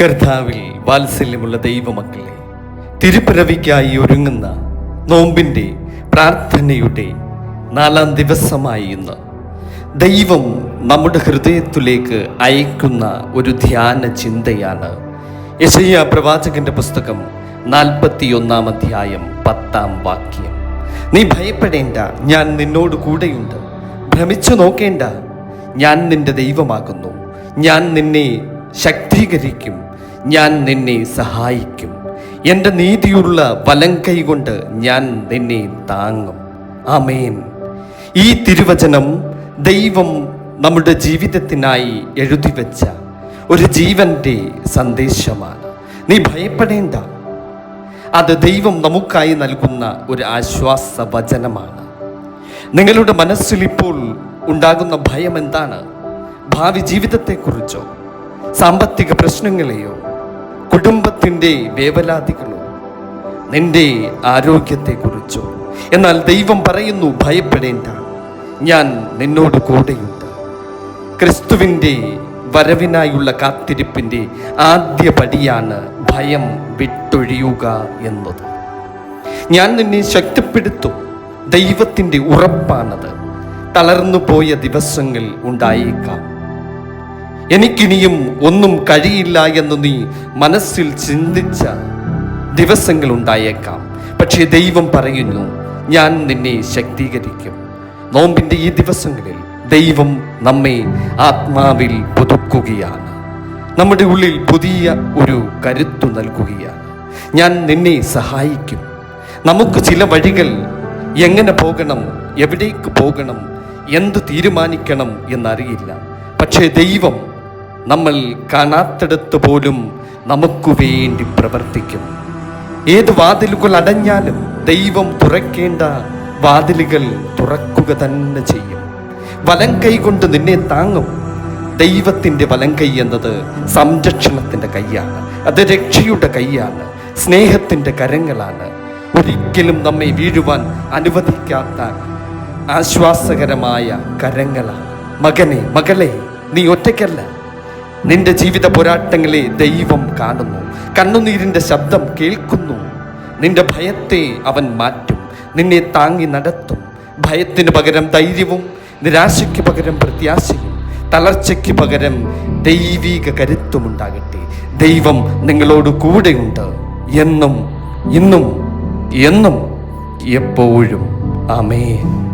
കർത്താവിൽ വാത്സല്യമുള്ള ദൈവമക്കളെ തിരുപ്പിറവിക്കായി ഒരുങ്ങുന്ന നോമ്പിന്റെ പ്രാർത്ഥനയുടെ നാലാം ദിവസമായി ഇന്ന് ദൈവം നമ്മുടെ ഹൃദയത്തിലേക്ക് അയക്കുന്ന ഒരു ധ്യാന ചിന്തയാണ്. യശയ്യ പ്രവാചകന്റെ പുസ്തകം നാൽപ്പത്തിയൊന്നാം അധ്യായം പത്താം വാക്യം. നീ ഭയപ്പെടേണ്ട ഞാൻ നിന്നോട് കൂടെയുണ്ട്. ഭ്രമിച്ചു നോക്കേണ്ട ഞാൻ നിന്റെ ദൈവമാകുന്നു. ഞാൻ നിന്നെ ശക്തീകരിക്കും. ഞാൻ നിന്നെ സഹായിക്കും. എന്റെ നീതിയുള്ള വലം കൈകൊണ്ട് ഞാൻ നിന്നെ താങ്ങും. ആമേൻ. ഈ തിരുവചനം ദൈവം നമ്മുടെ ജീവിതത്തിനായി എഴുതി വെച്ച ഒരു ജീവന്റെ സന്ദേശമാണ്. നീ ഭയപ്പെടേണ്ട. അത് ദൈവം നമുക്കായി നൽകുന്ന ഒരു ആശ്വാസ വചനമാണ് നിങ്ങളുടെ മനസ്സിൽ ഇപ്പോൾ ഉണ്ടാകുന്ന ഭയം എന്താണ്? ഭാവി ജീവിതത്തെക്കുറിച്ചോ സാമ്പത്തിക പ്രശ്നങ്ങളെയോ കുടുംബത്തിന്റെ വേവലാതികളോ? നിന്റെ ആരോഗ്യത്തെക്കുറിച്ചോ? എന്നാൽ ദൈവം പറയുന്നു ഭയപ്പെടേണ്ട. ഞാൻ നിന്നോട് കൂടെയുണ്ട്. ക്രിസ്തുവിന്റെ വരവിനായുള്ള കാത്തിരിപ്പിന്റെ ആദ്യ പടിയാണ് ഭയം വിട്ടൊഴിയുക എന്നത്. ഞാൻ നിന്നെ ശക്തിപ്പെടുത്തും. ദൈവത്തിന്റെ ഉറപ്പാണത്. തളർന്നു പോയ ദിവസങ്ങൾ ഉണ്ടായേക്കാം. എനിക്കിനിയും ഒന്നും കഴിയില്ല എന്ന് നീ മനസ്സിൽ ചിന്തിച്ച ദിവസങ്ങൾ ഉണ്ടായേക്കാം. പക്ഷേ ദൈവം പറയുന്നു ഞാൻ നിന്നെ ശക്തീകരിക്കും. നോമ്പിന്റെ ഈ ദിവസങ്ങളിൽ ദൈവം നമ്മെ ആത്മാവിൽ പുതുക്കുകയാണ്. നമ്മുടെ ഉള്ളിൽ പുതിയ ഒരു കരുത്തു നൽകുകയാണ്. ഞാൻ നിന്നെ സഹായിക്കും. നമുക്ക് ചില വഴികൾ എങ്ങനെ പോകണം എവിടേക്ക് പോകണം എന്ത് തീരുമാനിക്കണം എന്നറിയില്ല. പക്ഷേ ദൈവം നമ്മൾ കാണാത്തിടത്ത് പോലും നമുക്ക് വേണ്ടി പ്രവർത്തിക്കും. ഏത് വാതിലുകൾ അടഞ്ഞാലും ദൈവം തുറക്കേണ്ട വാതിലുകൾ തുറക്കുക തന്നെ ചെയ്യും. വലം കൈ കൊണ്ട് നിന്നെ താങ്ങും. ദൈവത്തിന്റെ വലം കൈ എന്നത് സംരക്ഷണത്തിന്റെ കൈയാണ്. അത് രക്ഷയുടെ കൈയാണ്. സ്നേഹത്തിന്റെ കരങ്ങളാണ്. ഒരിക്കലും നമ്മെ വീഴുവാൻ അനുവദിക്കാത്ത ആശ്വാസകരമായ കരങ്ങളാണ്. മകനെ മകളെ നീ ഒറ്റയ്ക്കല്ല. നിന്റെ ജീവിത പോരാട്ടങ്ങളെ ദൈവം കാണുന്നു. കണ്ണുനീരിന്റെ ശബ്ദം കേൾക്കുന്നു. നിന്റെ ഭയത്തെ അവൻ മാറ്റും. നിന്നെ താങ്ങി നടത്തും. ഭയത്തിന് പകരം ധൈര്യവും നിരാശയ്ക്ക് പകരം പ്രത്യാശയും തളർച്ചയ്ക്ക് പകരം ദൈവിക കരുത്തുമുണ്ടാകട്ടെ ദൈവം നിങ്ങളോട് കൂടെയുണ്ട്. എന്നും ഇന്നും എന്നും എപ്പോഴും. ആമേൻ.